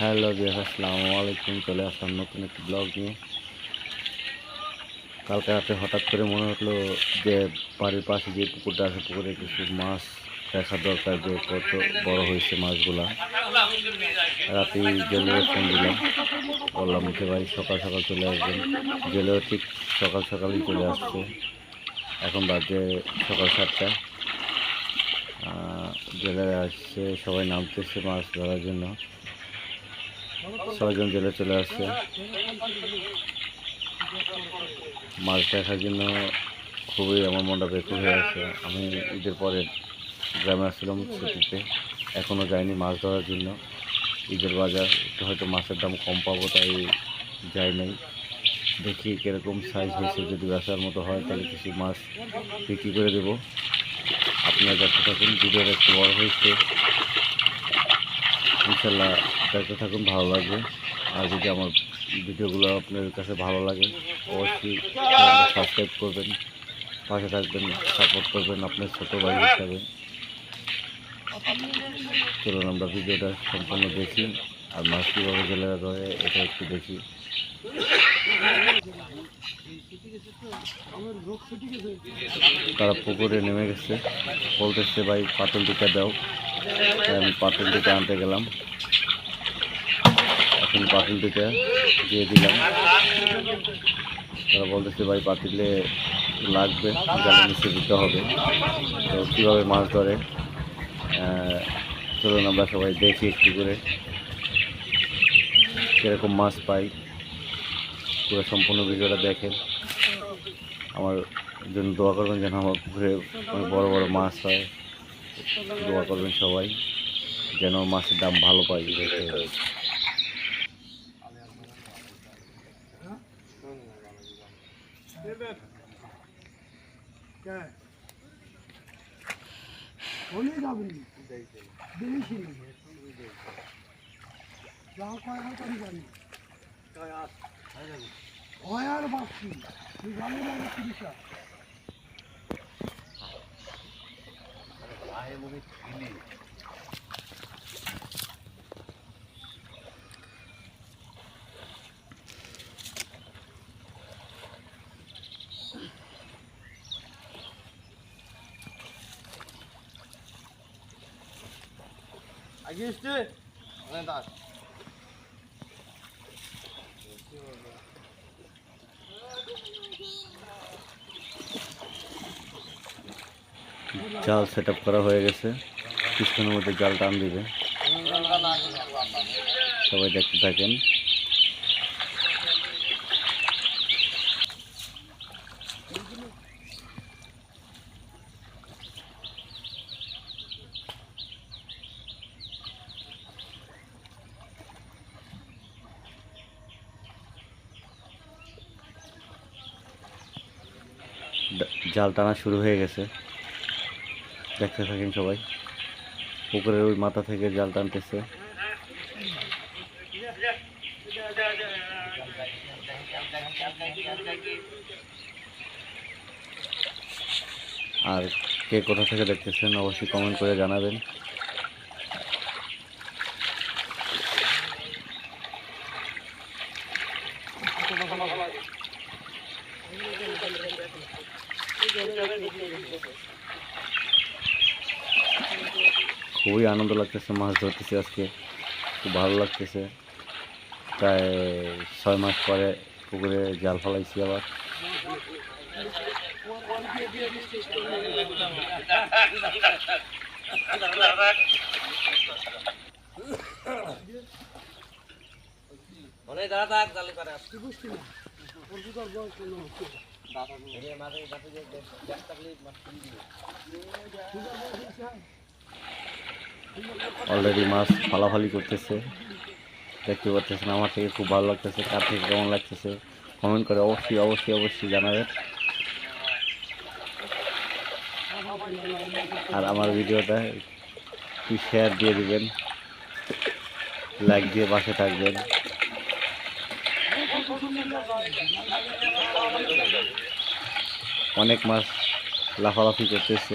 Hello বিয়াস আসসালামু আলাইকুম। চলে আসলাম নতুন একটি ব্লগ নিয়ে। কালকে রাতে হঠাৎ করে মনে হলো যে বাড়ির পাশে যে পুকুরটা আছে, পুকুরে কিছু মাছ দেখা দরকার যে কত বড় হয়েছে মাছগুলা। রাতে জেলেও ফোন দিলাম। বললাম যে ভাই সকাল সকাল চলে আসবেন। জেলেও ঠিক সকাল সকালই চলে আসছে। এখন বাজে সকাল সাতটা। জেলে আসছে, সবাই নামতেছে মাছ ধরার জন্য। ছয়জন জেলে চলে আসছে। মাছ দেখার জন্য খুবই আমার মনটা বেকুল হয়ে আছে। আমি ঈদের পরে গ্রামে আসছিলাম ছুটিতে। এখনও যাইনি মাছ ধরার জন্য। ঈদের বাজার, একটু হয়তো মাছের দাম কম পাবো তাই যাই নাই। দেখি কীরকম সাইজ হয়েছে। যদি বেচার মতো হয় তাহলে কিছু মাছ বিক্রি করে দেবো। আপনারা দেখতে থাকুন, ভিডিওটা একটু বড় হয়েছে। ইনশাল্লাহ দেখতে থাকুন, ভালো লাগবে। আর যদি আমার ভিডিওগুলো আপনার কাছে ভালো লাগে, অবশ্যই সাবস্ক্রাইব করবেন, পাশে থাকবেন, সাপোর্ট করবেন আপনার ছোটো ভাই হিসাবে। চলুন আমরা ভিডিওটা সম্পূর্ণ দেখি, আর মাছ কীভাবে গেলে ধরে এটা একটু দেখি। তারা পুকুরে নেমে গেছে। বলতেছে, ভাই, পাতল টিকা দাও। আমি পাতল টিকা আনতে গেলাম। এখন পাতিল টিকা দিয়ে দিলাম। তারা বলতেছে, ভাই পাতিলে লাগবে জালে মিশিয়ে দিতে হবে। তো কীভাবে মাছ ধরে? চলুন আমরা সবাই দেখি একটু করে কীরকম মাছ পাই। পুরো সম্পূর্ণ ভিডিওটা দেখেন। আমার জন্য দোয়া করবেন যেন আমার পুকুরে বড় বড় মাছ হয়। দোয়া করবেন সবাই, যেন মাছের দাম ভালো পাই। দেখে হলে যাবেন বেশি যা কয় আর করি জানি হয়। আর বাকি তুই জানি না আমি তিরিশা আগে এসছে অনেক জাল সেট করা হয়ে গেছে। কিছুক্ষণের মধ্যে জাল টান দিবে। সবাই দেখতে থাকেন। জাল টানা শুরু হয়ে গেছে। দেখতে থাকেন সবাই পুকুরের ওই মাথা থেকে জাল টানতেছে আর কে কোথা থেকে দেখতেছেন অবশ্যই কমেন্ট করে জানাবেন খুবই আনন্দ লাগতেছে মাছ ধরতেছে আজকে। খুব ভালো লাগতেছে। প্রায় ছয় মাস পরে পুকুরে জাল ফেলাইছি আবার। দাদা অলরেডি মাছ ফালাফালি করতেছে। দেখতে পাচ্ছেন আমার থেকে খুব ভালো লাগতেছে, কার থেকে কেমন লাগতেছে? কমেন্ট করে অবশ্যই অবশ্যই অবশ্যই জানাবেন। আর আমার ভিডিওটা একটু শেয়ার দিয়ে দিবেন। লাইক দিয়ে পাশে থাকবেন। অনেক মাছ লাফালাফি করতেছে।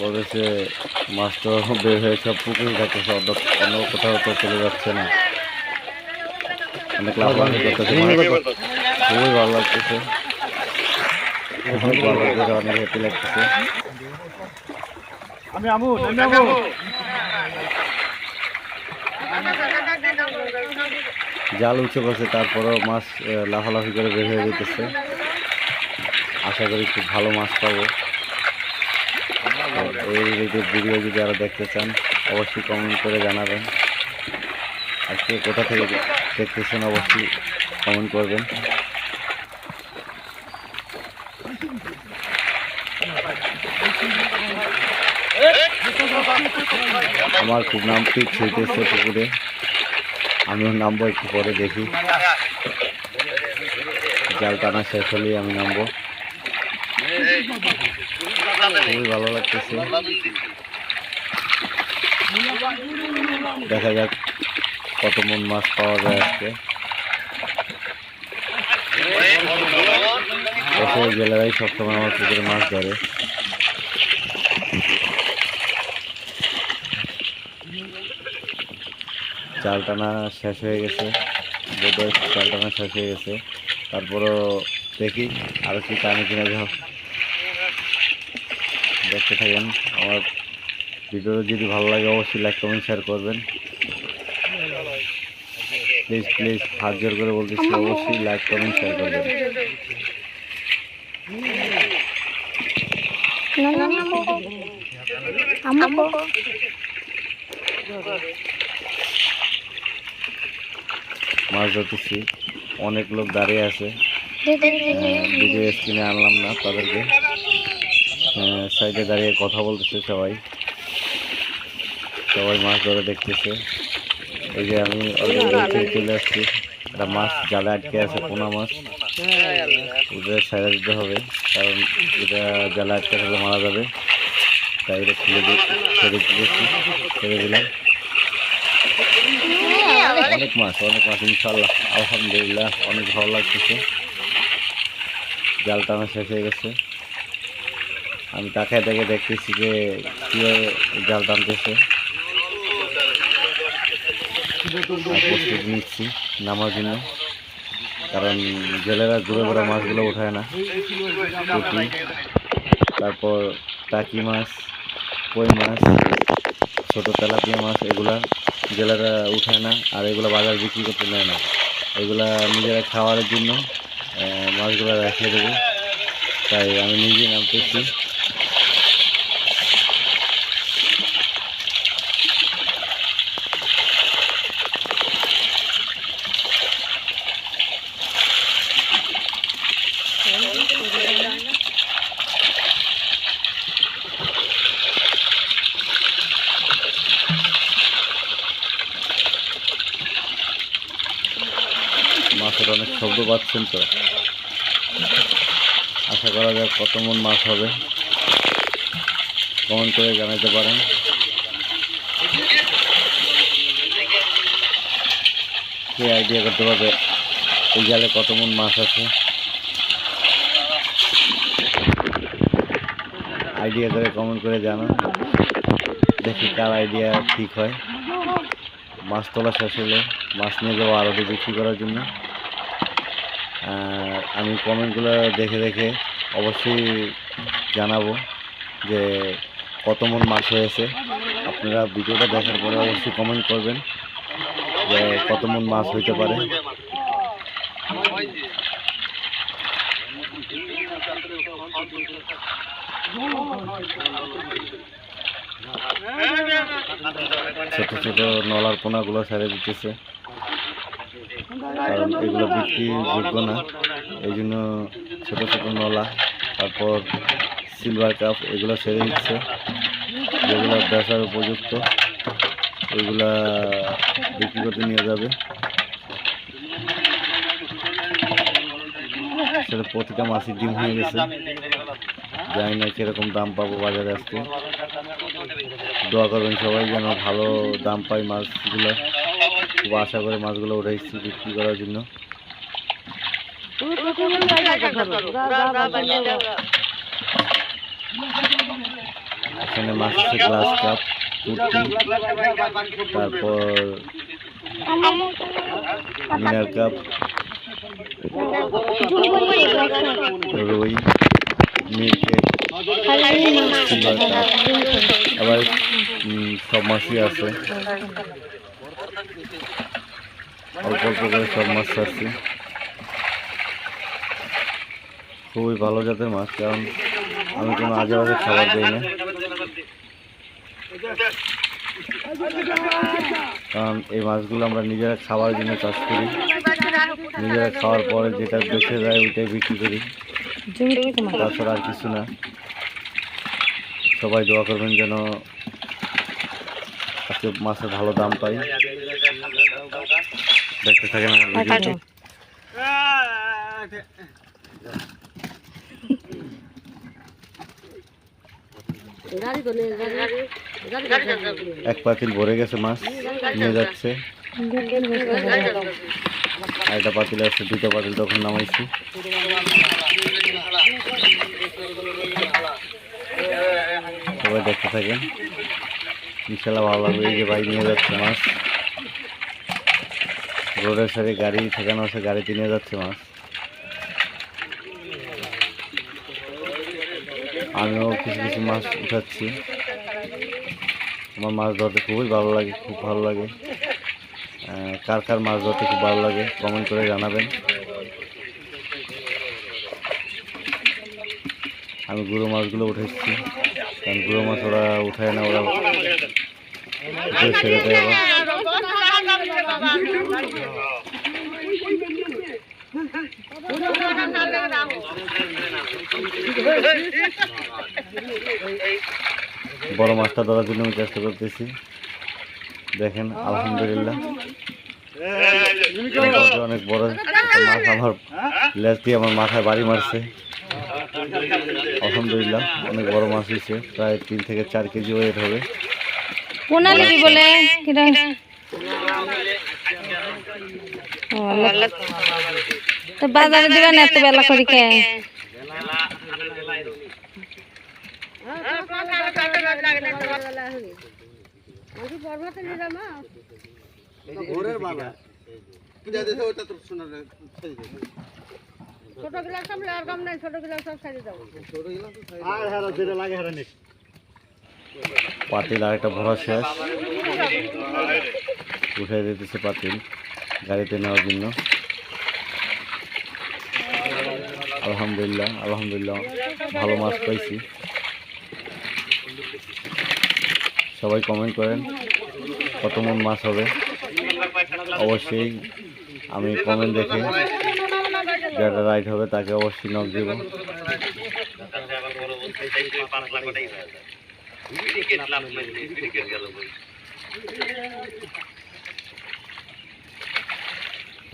বলতেছে মাছ তো বের হয়ে সব পুকুরে থাকতেছে অন্য অন্য কোথাও তো চলে যাচ্ছে না। অনেক করতেছে খুবই ভালো লাগতেছে। খুবই ভালো লাগতেছে অনেক হ্যাপি লাগতেছে। আমি আমু আমি আমু জাল উঁচু করছে তারপরেও মাছ লাফালাফি করে বের হয়ে যেতেছে। আশা করি খুব ভালো মাছ পাবো। এই রিলেটেড ভিডিও যদি আরও দেখতে চান, অবশ্যই কমেন্ট করে জানাবেন। আজকে কোথা থেকে দেখতেছেন, অবশ্যই কমেন্ট করবেন। আমার খুব নাম ঠিক ছিলতেছে পুকুরে। আমিও নামবো একটু পরে দেখি। জাল টানা শেষ হলেই আমি নামবো। খুবই ভালো লাগতেছে। দেখা যাক কত মন মাছ পাওয়া যায় আজকে। এসে জেলেরাই সবসময় আমার পুকুরে মাছ ধরে। জাল টানা শেষ হয়ে গেছে। বোধহয় জাল টানা শেষ হয়ে গেছে। তারপরও দেখি আরও কি টানে কিনা যাও দেখতে থাকেন। আমার ভিডিও যদি ভালো লাগে অবশ্যই লাইক কমেন্ট শেয়ার করবেন। প্লিজ প্লিজ হাত জোর করে বলতেছি অবশ্যই লাইক কমেন্ট শেয়ার করবেন। মাছ ধরতেছি। অনেক লোক দাঁড়িয়ে আছে। ভিডিও স্ক্রিনে আনলাম না তাদেরকে। সাইডে দাঁড়িয়ে কথা বলতেছে সবাই। সবাই মাছ ধরে দেখতেছে। এই যে আমি চলে আসছি। একটা মাছ জালে আটকে আছে পোনা মাছ। ওদের সাইডে দিতে হবে কারণ এটা জালে আটকে থাকলে মারা যাবে। তাই এটা খুলে ছেড়ে দিয়েছি ছেড়ে দিলাম। অনেক মাছ অনেক মাছ ইনশাল্লাহ আলহামদুলিল্লাহ অনেক ভালো লাগতেছে। জাল টানা শেষ হয়ে গেছে। আমি তাকায় দেখে দেখতেছি যে কীভাবে জাল টানতেছে। প্রস্তুতি নিচ্ছি নামার জন্য। কারণ জেলেরা ঘুরে ঘুরে মাছগুলো উঠায় না। পুঁটি, তারপর টাকি মাছ, কই মাছ, ছোটো তেলাপিয়া মাছ, এগুলা জেলেরা উঠায় না আর এগুলো বাজার বিক্রি করতে নেয় না। এগুলা নিজেরা খাওয়ার জন্য মাছগুলো রেখে দেবো। তাই আমি নিজে নামতেছি মাছের অনেক পাচ্ছেন তো? আশা করা যায় কত মন মাছ হবে। কমেন্ট করে জানাতে পারেন। কে আইডিয়া করতে পারবে? এই জালে কত মন মাছ আছে? আইডিয়া করে কমেন্ট করে জানান। দেখি কার আইডিয়া ঠিক হয়। মাছ তোলা শেষ হলে মাছ নিয়ে যাব আরও বিক্রি করার জন্য। আমি কমেন্টগুলো দেখে দেখে অবশ্যই জানাব যে কত মন মাছ হয়েছে। আপনারা ভিডিওটা দেখার পরে অবশ্যই কমেন্ট করবেন যে কত মন মাছ হইতে পারে। ছোট ছোট নলার পোনাগুলো ছেড়ে দিতেছে। কারণ এগুলো বিক্রি যোগ্য না। এই জন্য ছোটো ছোটো নলা, তারপর সিলভার কাপ এগুলো ছেড়ে দিচ্ছে। যেগুলো বেচার উপযুক্ত, ওইগুলা বিক্রি করতে নিয়ে যাবে। সেটা প্রতিটা মাছই ডিম হয়ে গেছে। জানি না কীরকম দাম পাবো বাজারে আজকে। দোয়া করবেন সবাই যেন ভালো দাম পাই মাছগুলো। আশা করে মাছগুলো উঠাইছি বিক্রি করার জন্য। মাছ গ্লাস কাপ তারপর মিনার কাপ রুই আবার সব মাছই আছে। অল্প অল্প করে সব মাছ আছে খুবই ভালো জাতের মাছ, কারণ আমি কোনো আজে বাজে খাবার দিই না। কারণ এই মাছগুলো আমরা নিজেরা খাওয়ার জন্য চাষ করি। নিজেরা খাওয়ার পরে যেটা বেঁচে যায় ওইটাই বিক্রি করি। তাছাড়া আর কিছু না। সবাই দোয়া করবেন যেন আজকে মাছের ভালো দাম পাই। দেখতে থাকেন আমার ভিডিওটি। এক পাতিল ভরে গেছে মাছ নিয়ে যাচ্ছে। একটা পাতিল আছে দুটো পাতিল তখন নামাইছি। সবাই দেখতে থাকেন। ইনশাল্লাহ ভালো লাগবে। এই যে ভাই নিয়ে যাচ্ছে মাছ। রোডের সাইডে গাড়ি ঠেকানো আছে গাড়িতে নিয়ে যাচ্ছে মাছ। আমিও কিছু কিছু মাছ উঠাচ্ছি। আমার মাছ ধরতে খুবই ভালো লাগে, খুব ভালো লাগে। কার কার মাছ ধরতে খুব ভালো লাগে কমেন্ট করে জানাবেন। আমি গুঁড়ো মাছগুলো উঠেছি। কারণ গুঁড়ো মাছ ওরা উঠায় না ওরা উঠে ছেড়ে দেয় বড় মাছটা ধরার জন্য আমি চেষ্টা করতেছি। দেখেন আলহামদুলিল্লাহ। অনেক বড় মাছ আমার লেজ দিয়ে আমার মাথায় বাড়ি মারছে। আলহামদুলিল্লাহ অনেক বড় মাছ হয়েছে। প্রায় তিন থেকে চার কেজি ওয়েট হবে। বলে। তো বাজারে দিবা না এত বেলা করি কে? ঘোরের বাবা কি ওটা তো শোনা ছোট গিলাস সব আর কম নাই ছোট গিলাস সব দাও আর হেরা যেটা লাগে হেরা নিক পাতিল আরেকটা ভরা শেষ। উঠে দিতেছে পাতিল গাড়িতে নেওয়ার জন্য। আলহামদুলিল্লাহ আলহামদুলিল্লাহ ভালো মাছ পাইছি। সবাই কমেন্ট করেন কত মন মাছ হবে। অবশ্যই আমি কমেন্ট দেখে যারা রাইড হবে তাকে অবশ্যই নক দেব।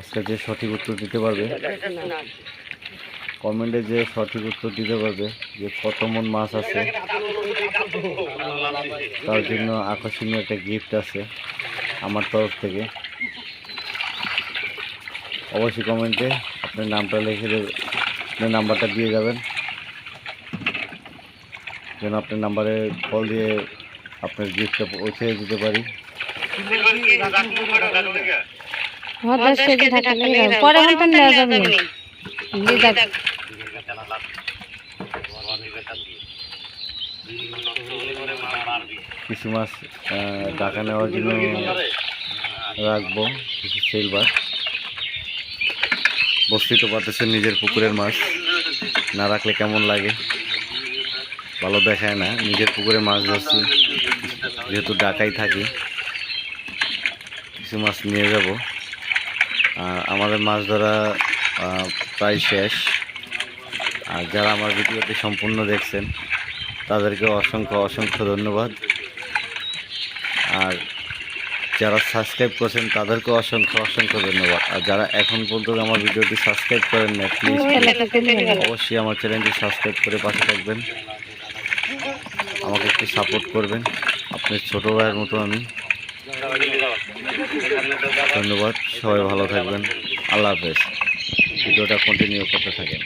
আজকে যে সঠিক উত্তর দিতে পারবে, কমেন্টে যে সঠিক উত্তর দিতে পারবে, যে কত মন মাছ আছে, তার জন্য আকর্ষণীয় একটা গিফট আছে আমার তরফ থেকে। অবশ্যই কমেন্টে আপনার নামটা লিখে দেবে আপনার নাম্বারটা দিয়ে যাবেন। যেন আপনার নাম্বারে কল দিয়ে আপনার গিফটটা পৌঁছে দিতে পারি। নেওয়া যাবে। কিছু মাছ টাকা নেওয়ার জন্য রাখব। কিছু সিলভার বস্তি তো নিজের পুকুরের মাছ। না রাখলে কেমন লাগে? ভালো দেখায় না। নিজের পুকুরে মাছ ধরছি। যেহেতু ঢাকায় থাকি, কিছু মাছ নিয়ে যাব। আর আমাদের মাছ ধরা প্রায় শেষ। আর যারা আমার ভিডিওটি সম্পূর্ণ দেখছেন, তাদেরকে অসংখ্য অসংখ্য ধন্যবাদ। আর যারা সাবস্ক্রাইব করছেন তাদেরকে অসংখ্য অসংখ্য ধন্যবাদ। আর যারা এখন পর্যন্ত আমার ভিডিওটি সাবস্ক্রাইব করেন না প্লিজ অবশ্যই আমার চ্যানেলটি সাবস্ক্রাইব করে পাশে থাকবেন। আমাকে একটু সাপোর্ট করবেন। আপনার ছোটো ভাইয়ের মতো আমি। ধন্যবাদ। সবাই ভালো থাকবেন। আল্লাহ হাফেজ। ভিডিওটা কন্টিনিউ করতে থাকেন।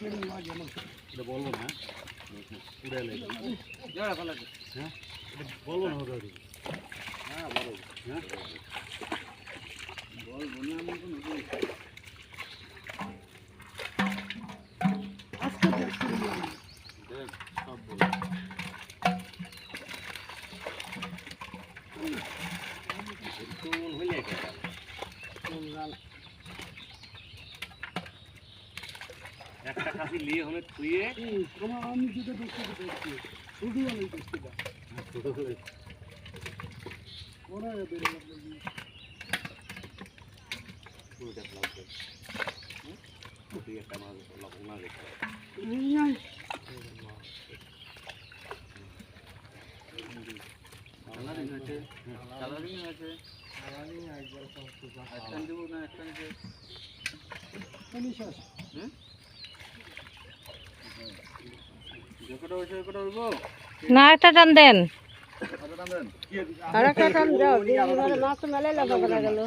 আজকে যে অ্যাক্সিডেন্ট লাগে না আজকে যে অ্যাক্সিডেন্ট লাগে হুম, তোমার আমি যেটা দেখতে দেখছি। শুধু আমি দেখতে পাই ওরা বেরোলো না একটা টান দেন। আর একটা টান দাও মাছ মেলে লাগা গেল।